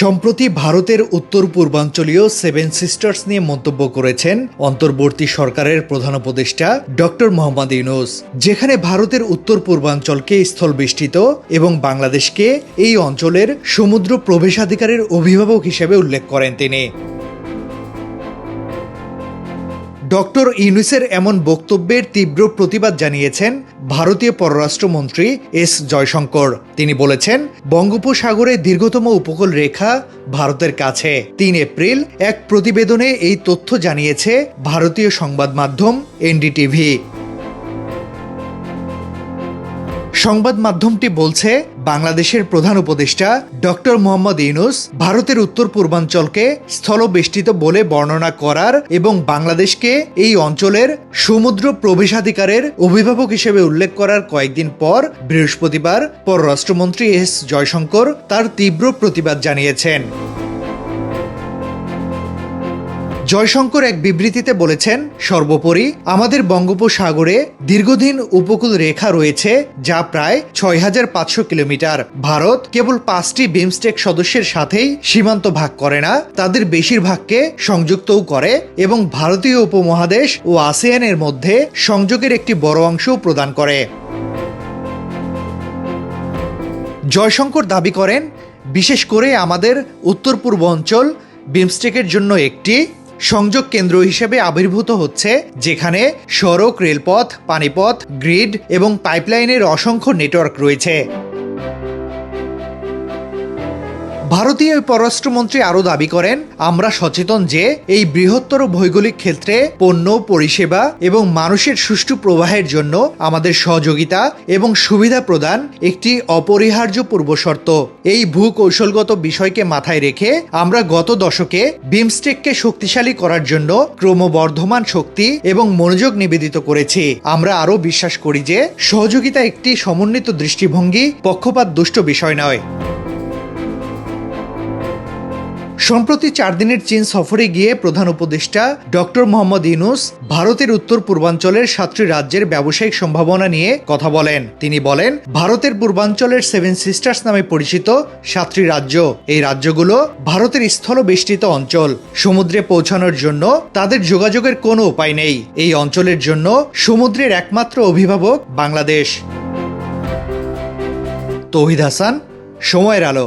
সম্প্রতি ভারতের উত্তর পূর্বাঞ্চলীয় সেভেন সিস্টার্স নিয়ে মন্তব্য করেছেন অন্তর্বর্তী সরকারের প্রধান উপদেষ্টা ডক্টর মোহাম্মদ ইউনুস, যেখানে ভারতের উত্তর পূর্বাঞ্চলকে স্থলবেষ্টিত এবং বাংলাদেশকে এই অঞ্চলের সমুদ্র প্রবেশাধিকারের অভিভাবক হিসেবে উল্লেখ করেন তিনি। ডক্টর ইউনুসের এমন বক্তব্যের তীব্র প্রতিবাদ জানিয়েছেন ভারতীয় পররাষ্ট্রমন্ত্রী এস জয়শঙ্কর। তিনি বলেছেন, বঙ্গোপসাগরে দীর্ঘতম উপকূল রেখা ভারতের কাছে। তিন এপ্রিল এক প্রতিবেদনে এই তথ্য জানিয়েছে ভারতীয় সংবাদ মাধ্যম এনডিটিভি। সংবাদ মাধ্যমটি বলছে, বাংলাদেশের প্রধান উপদেষ্টা ডক্টর মোহাম্মদ ইউনুস ভারতের উত্তর পূর্বাঞ্চলকে স্থলবেষ্টিত বলে বর্ণনা করার এবং বাংলাদেশকে এই অঞ্চলের সমুদ্র প্রবেশাধিকারের অভিভাবক হিসেবে উল্লেখ করার কয়েকদিন পর বৃহস্পতিবার পররাষ্ট্রমন্ত্রী এস জয়শঙ্কর তার তীব্র প্রতিবাদ জানিয়েছেন। জয়শঙ্কর এক বিবৃতিতে বলেছেন, সর্বোপরি আমাদের বঙ্গোপসাগরে দীর্ঘদিন উপকূল রেখা রয়েছে যা প্রায় ছয় হাজার পাঁচশো কিলোমিটার। ভারত কেবল পাঁচটি বিমস্টেক সদস্যের সাথেই সীমান্ত ভাগ করে না, তাদের বেশিরভাগকে সংযুক্তও করে এবং ভারতীয় উপমহাদেশ ও আসিয়ানের মধ্যে সংযোগের একটি বড় অংশও প্রদান করে। জয়শঙ্কর দাবি করেন, বিশেষ করে আমাদের উত্তর পূর্ব অঞ্চল বিমস্টেকের জন্য একটি সংযোগ কেন্দ্র হিসেবে আবির্ভূত হচ্ছে, যেখানে সড়ক, রেলপথ, পানিপথ, গ্রিড এবং পাইপলাইনের অসংখ্য নেটওয়ার্ক রয়েছে। ভারতীয় পররাষ্ট্রমন্ত্রী আরও দাবি করেন, আমরা সচেতন যে এই বৃহত্তর ভৌগোলিক ক্ষেত্রে পণ্য, পরিষেবা এবং মানুষের সুষ্ঠু প্রবাহের জন্য আমাদের সহযোগিতা এবং সুবিধা প্রদান একটি অপরিহার্য পূর্বশর্ত এই ভূকৌশলগত বিষয়কে মাথায় রেখে আমরা গত দশকে বিমস্টেককে শক্তিশালী করার জন্য ক্রমবর্ধমান শক্তি এবং মনোযোগ নিবেদিত করেছি। আমরা আরও বিশ্বাস করি যে সহযোগিতা একটি সমন্বিত দৃষ্টিভঙ্গি পক্ষপাত দুষ্ট বিষয় নয়। সম্প্রতি চার দিনের চীন সফরে গিয়ে প্রধান উপদেষ্টা ডক্টর মোহাম্মদ ইউনুস ভারতের উত্তর পূর্বাঞ্চলের সাতটি রাজ্যের ব্যবসায়িক সম্ভাবনা নিয়ে কথা বলেন। তিনি বলেন, ভারতের পূর্বাঞ্চলের সেভেন সিস্টার্স নামে পরিচিত সাতটি রাজ্য। এই রাজ্যগুলো ভারতের স্থল বেষ্টিত অঞ্চল। সমুদ্রে পৌঁছানোর জন্য তাদের যোগাযোগের কোনো উপায় নেই। এই অঞ্চলের জন্য সমুদ্রের একমাত্র অভিভাবক বাংলাদেশ। তৌহিদ হাসান, সময়ের আলো।